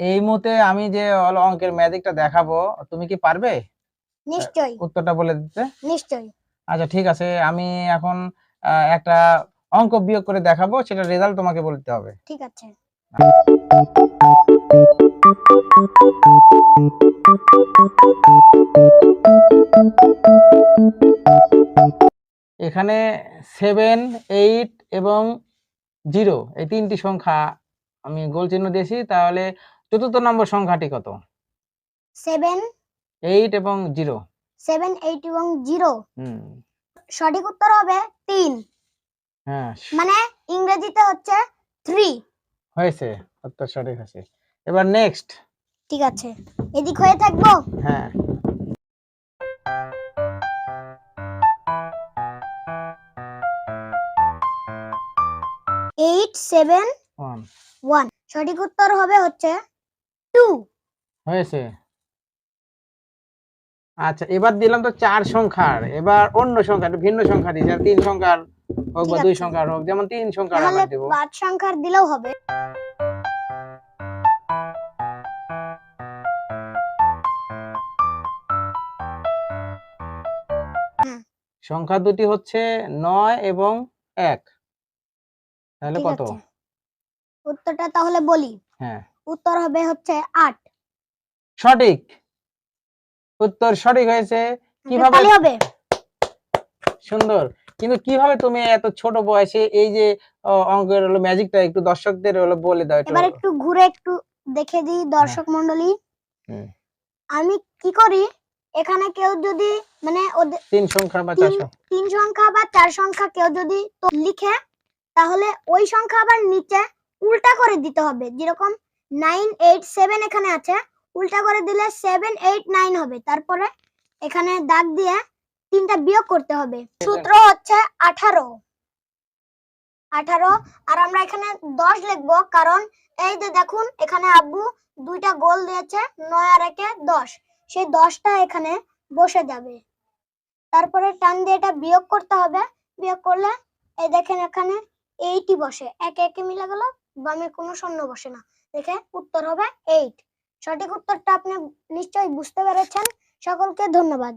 এই মুহূর্তে আমি যে অঙ্কের ম্যাজিকটা দেখাবো তুমি কি পারবে? নিশ্চয়ই। উত্তরটা বলে দিতে? নিশ্চয়ই। আচ্ছা ঠিক আছে আমি এখন একটা অঙ্ক বিয়োগ করে দেখাবো সেটা রেজাল্ট তোমাকে বলতে হবে। ঠিক আছে। এখানে সেভেন এইট এবং জিরো এই তিনটি সংখ্যা আমি গোল চিহ্ন দিয়েছি তাহলে চতুর্থ নম্বর সংখ্যাটি কত? সেভেন এইট এবং জিরো সেভেন এইট এবং জিরো হুম। সঠিক উত্তর হবে তিন। হ্যাঁ। মানে ইংরেজিতে হচ্ছে থ্রি হয়েছে। উত্তর সঠিক আছে এবার নেক্সট ঠিক আছে। এদিক হয়ে থাকব? হ্যাঁ। এইট সেভেন ওয়ান সঠিক উত্তর হবে হচ্ছে টু। হয়েছে। আচ্ছা এবার দিলাম তো চার সংখ্যার। এবার অন্য সংখ্যা ভিন্ন সংখ্যা দিই তিন সংখ্যার হোক বা দুই সংখ্যার হোক যেমন তিন সংখ্যার পাঁচ সংখ্যার দিলেও হবে। সংখ্যা দুটি হচ্ছে নয় এবং এক। তাহলে কত? উত্তরটা তাহলে বলি। হ্যাঁ। উত্তর হবে হচ্ছে আট। সঠিক। উত্তর সঠিক হয়েছে। কীভাবে হবে? সুন্দর। কিন্তু কীভাবে তুমি এত ছোট বয়সে এই যে অঙ্কের হলো ম্যাজিকটা একটু দর্শকদের হলো বলে দাও এবার একটু। ঘুরে একটু দেখে দিই দর্শক মন্ডলী আমি কি করি? এখানে কেউ যদি মানে তিন সংখ্যা বা চার তিন সংখ্যা। বা চার সংখ্যা কেউ যদি লিখে তাহলে ওই সংখ্যা আবার নিচে উল্টা করে দিতে হবে। যেরকম নাইন এইট সেভেন এখানে আছে। উল্টা করে দিলে সেভেন এইট নাইন হবে। তারপরে এখানে দাগ দিয়ে তিনটা বিয়োগ করতে হবে। সূত্র হচ্ছে আঠারো। আঠারো, আর আমরা এখানে দশ লিখব, কারণ এই যে দেখুন, এখানে আব্বু দুইটা গোল দিয়েছে, নয় আর একে দশ। সেই দশটা এখানে বসে যাবে। তারপরে টান দিয়ে এটা বিয়োগ করতে হবে। বিয়োগ করলে এই দেখেন এখানে এইটই বসে। একে একে মিলে গেল বামে কোনো শূন্য বসে না। দেখে উত্তর হবে এইট সঠিক উত্তরটা আপনি নিশ্চয়ই বুঝতে পেরেছেন। সকলকে ধন্যবাদ।